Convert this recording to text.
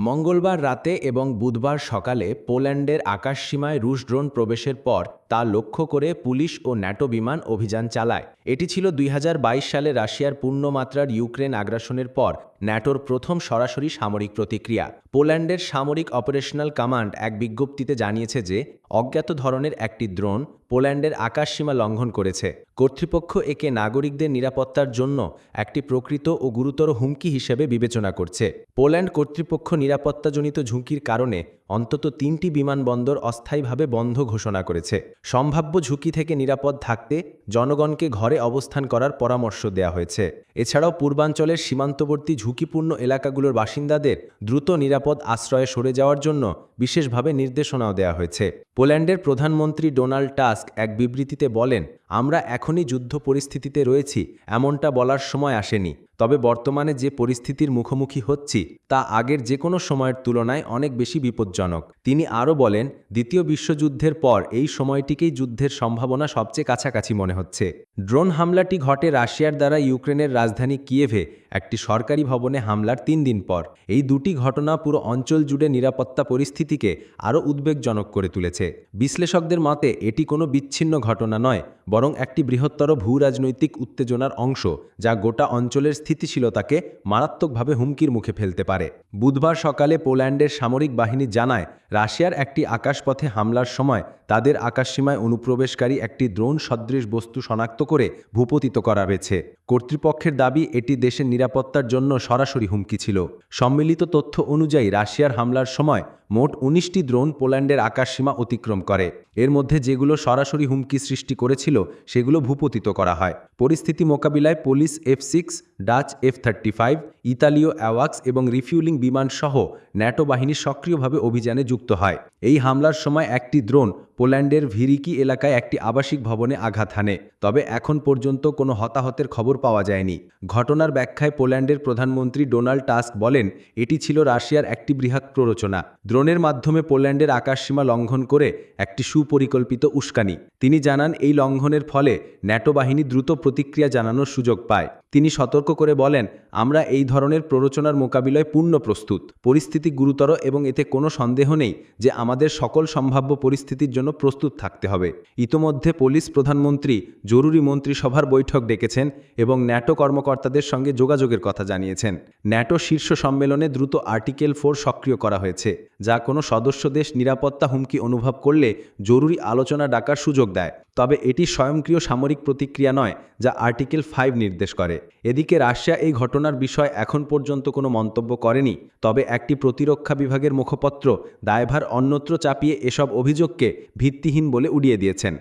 মঙ্গলবার রাতে এবং বুধবার সকালে পোল্যান্ডের আকাশসীমায় রুশ ড্রোন প্রবেশের পর তা লক্ষ্য করে পুলিশ ও ন্যাটো বিমান অভিযান চালায়। এটি ছিল দুই হাজার বাইশ সালে রাশিয়ার পূর্ণমাত্রার ইউক্রেন আগ্রাসনের পর ন্যাটোর প্রথম সরাসরি সামরিক প্রতিক্রিয়া। পোল্যান্ডের সামরিক অপারেশনাল কমান্ড এক বিজ্ঞপ্তিতে জানিয়েছে যে, অজ্ঞাত ধরনের একটি দ্রোন পোল্যান্ডের আকাশসীমা লঙ্ঘন করেছে। কর্তৃপক্ষ একে নাগরিকদের নিরাপত্তার জন্য একটি প্রকৃত ও গুরুতর হুমকি হিসেবে বিবেচনা করছে। পোল্যান্ড কর্তৃপক্ষ নিরাপত্তাজনিত ঝুঁকির কারণে অন্তত তিনটি বিমানবন্দর অস্থায়ীভাবে বন্ধ ঘোষণা করেছে। সম্ভাব্য ঝুঁকি থেকে নিরাপদ থাকতে জনগণকে ঘরে অবস্থান করার পরামর্শ দেয়া হয়েছে। এছাড়াও পূর্বাঞ্চলের সীমান্তবর্তী ঝুঁকিপূর্ণ এলাকাগুলোর বাসিন্দাদের দ্রুত নিরাপদ আশ্রয়ে সরে যাওয়ার জন্য বিশেষভাবে নির্দেশনাও দেয়া হয়েছে। পোল্যান্ডের প্রধানমন্ত্রী ডোনাল্ড টাস্ক এক বিবৃতিতে বলেন, আমরা এখনই যুদ্ধ পরিস্থিতিতে রয়েছি, এমনটা বলার সময় আসেনি। তবে বর্তমানে যে পরিস্থিতির মুখোমুখি হচ্ছি, তা আগের যে কোনো সময়ের তুলনায় অনেক বেশি বিপজ্জনক। তিনি আরও বলেন, দ্বিতীয় বিশ্বযুদ্ধের পর এই সময়টিকেই যুদ্ধের সম্ভাবনা সবচেয়ে কাছাকাছি মনে হচ্ছে। ড্রোন হামলাটি ঘটে রাশিয়ার দ্বারা ইউক্রেনের রাজধানী কিয়েভে একটি সরকারি ভবনে হামলার তিন দিন পর। এই দুটি ঘটনা পুরো অঞ্চল জুড়ে নিরাপত্তা পরিস্থিতিকে আরও উদ্বেগজনক করে তুলেছে। বিশ্লেষকদের মতে, এটি কোনো বিচ্ছিন্ন ঘটনা নয়, বরং একটি বৃহত্তর ভূ রাজনৈতিক উত্তেজনার অংশ, যা গোটা অঞ্চলের স্থিতিশীলতাকে মারাত্মকভাবে হুমকির মুখে ফেলতে পারে। বুধবার সকালে পোল্যান্ডের সামরিক বাহিনী জানায় রাশিয়ার একটি আকাশপথে হামলার সময় তাদের আকাশসীমায় অনুপ্রবেশকারী একটি দ্রোণ সদৃশ বস্তু শনাক্ত করে ভূপতিত করা হয়েছে। কর্তৃপক্ষের দাবি, এটি দেশের নিরাপত্তার জন্য সরাসরি হুমকি ছিল। সম্মিলিত তথ্য অনুযায়ী রাশিয়ার হামলার সময় মোট উনিশটি দ্রোণ পোল্যান্ডের আকাশসীমা অতিক্রম করে। এর মধ্যে যেগুলো সরাসরি হুমকি সৃষ্টি করেছিল, সেগুলো ভূপতিত করা হয়। পরিস্থিতি মোকাবিলায় police F six, Dutch F thirty five, ইতালীয় অ্যাওয়াক্স এবং রিফিউলিং বিমান সহ ন্যাটো বাহিনী সক্রিয়ভাবে অভিযানে যুক্ত হয়। এই হামলার সময় একটি ড্রোন পোল্যান্ডের ভিরিকি এলাকায় একটি আবাসিক ভবনে আঘাত হানে, তবে এখন পর্যন্ত কোনো হতাহতের খবর পাওয়া যায়নি। ঘটনার ব্যাখ্যায় পোল্যান্ডের প্রধানমন্ত্রী ডোনাল্ড টাস্ক বলেন, এটি ছিল রাশিয়ার একটি বৃহৎ প্ররোচনা। ড্রোনের মাধ্যমে পোল্যান্ডের আকাশসীমা লঙ্ঘন করে একটি সুপরিকল্পিত উস্কানি। তিনি জানান, এই লঙ্ঘনের ফলে ন্যাটো বাহিনী দ্রুত প্রতিক্রিয়া জানানোর সুযোগ পায়। তিনি সতর্ক করে বলেন, আমরা এই ধরনের প্ররোচনার মোকাবিলায় পূর্ণ প্রস্তুত। পরিস্থিতি গুরুতর এবং এতে কোনো সন্দেহ নেই যে আমাদের সকল সম্ভাব্য পরিস্থিতির জন্য প্রস্তুত থাকতে হবে। ইতোমধ্যে পুলিশ প্রধানমন্ত্রী, জরুরি মন্ত্রিসভার বৈঠক ডেকেছেন এবং ন্যাটো কর্মকর্তাদের সঙ্গে যোগাযোগের কথা জানিয়েছেন। ন্যাটো শীর্ষ সম্মেলনে দ্রুত আর্টিকেল ফোর সক্রিয় করা হয়েছে, যা কোনো সদস্য দেশ নিরাপত্তা হুমকি অনুভব করলে জরুরি আলোচনা ডাকার সুযোগ দেয়। তবে এটি স্বয়ংক্রিয় সামরিক প্রতিক্রিয়া নয়, যা আর্টিকেল ফাইভ নির্দেশ করে। এদিকে রাশিয়া এই ঘটনার বিষয় এখন পর্যন্ত কোনো মন্তব্য করেনি, তবে একটি প্রতিরক্ষা বিভাগের মুখপত্র, দায়ভার অন্যত্র চাপিয়ে এসব অভিযোগকে ভিত্তিহীন বলে উড়িয়ে দিয়েছেন।